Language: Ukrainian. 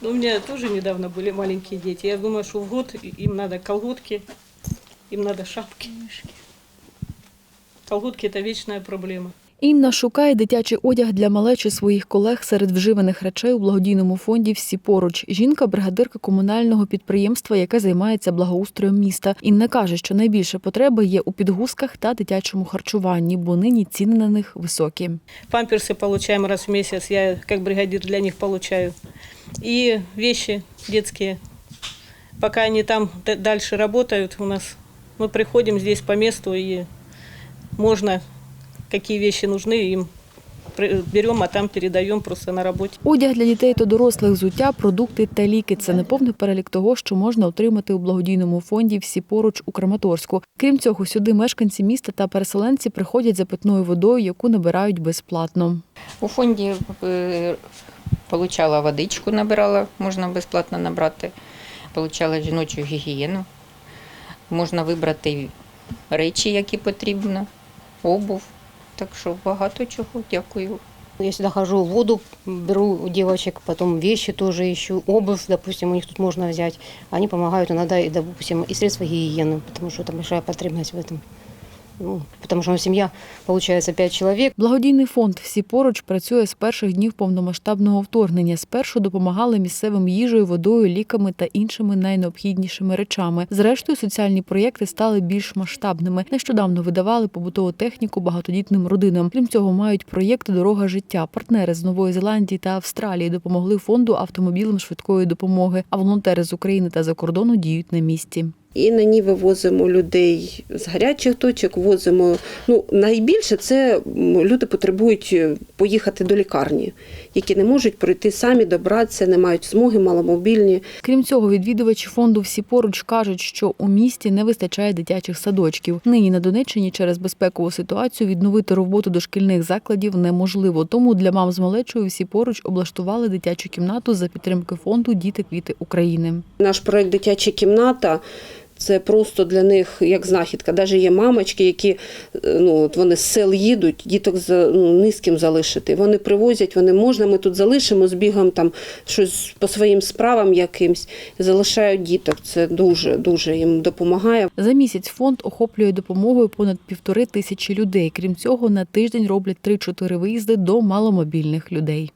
Ну, У меня тоже недавно были маленькие дети. Я думаю, что в год им надо колготки, им надо шапки. Колготки – это вечная проблема. Інна шукає дитячий одяг для малечі своїх колег серед вживаних речей у благодійному фонді Всі поруч. Жінка бригадирка комунального підприємства, яке займається благоустроєм міста. Інна каже, що найбільше потреби є у підгузках та дитячому харчуванні, бо нині ціни на них високі. Памперсы получаем раз в месяц, я как бригадир для них получаю. И вещи детские. Пока они там дальше работают у нас, мы приходим здесь по месту и можно, какие вещи нужны, им при- берем, а там передаем просто на работе. Одяг для дітей та дорослих, взуття, продукти та ліки це неповний перелік того, що можна отримати у благодійному фонді всі поруч у Краматорську. Крім цього, сюди мешканці міста та переселенці приходять за питною водою, яку набирають безплатно. У фонді е, получала водичку, набирала, можна безплатно набрати. Получала жіночу гігієну. Можна вибрати речі, які потрібно, обув. Так що багато чого. Дякую. Я всегда хожу в воду, беру у девочек, потом вещи тоже ищу, обувь, допустим, у них тут можно взять. Они помогают иногда, и, допустим, и средства гигиены, потому что это большая потребность в этом. Ну, потому что у нас семья, получается, пять человек. Благодійний фонд всі поруч працює з перших днів повномасштабного вторгнення. Спершу допомагали місцевим їжею, водою, ліками та іншими найнеобхіднішими речами. Зрештою, соціальні проєкти стали більш масштабними. Нещодавно видавали побутову техніку багатодітним родинам. Крім цього, мають проєкт Дорога життя. Партнери з Нової Зеландії та Австралії допомогли фонду автомобілем швидкої допомоги. А волонтери з України та за кордону діють на місці. І на ній вивозимо людей з гарячих точок, возимо. Ну, найбільше це люди потребують е, поїхати до лікарні, які не можуть пройти самі, добратися, не мають змоги, маломобільні. Крім цього, відвідувачі фонду всі поруч кажуть, що у місті не вистачає дитячих садочків. Нині на Донеччині через безпекову ситуацію відновити роботу дошкільних закладів неможливо. Тому для мам з малечою всі поруч облаштували дитячу кімнату за підтримки фонду Діти квіти України. Наш проект Дитяча кімната. Це просто для них як знахідка. Навіть є мамочки, які е, ну, от вони з сел їдуть, діток за, ну, ні з ким залишити. Вони привозять, вони можна, ми тут залишимо з бігом там щось по своїм справам якимсь, залишають діток. Це дуже дуже їм допомагає. За місяць фонд охоплює допомогою понад півтори тисячі людей. Крім цього, на тиждень роблять 3-4 виїзди до маломобільних людей.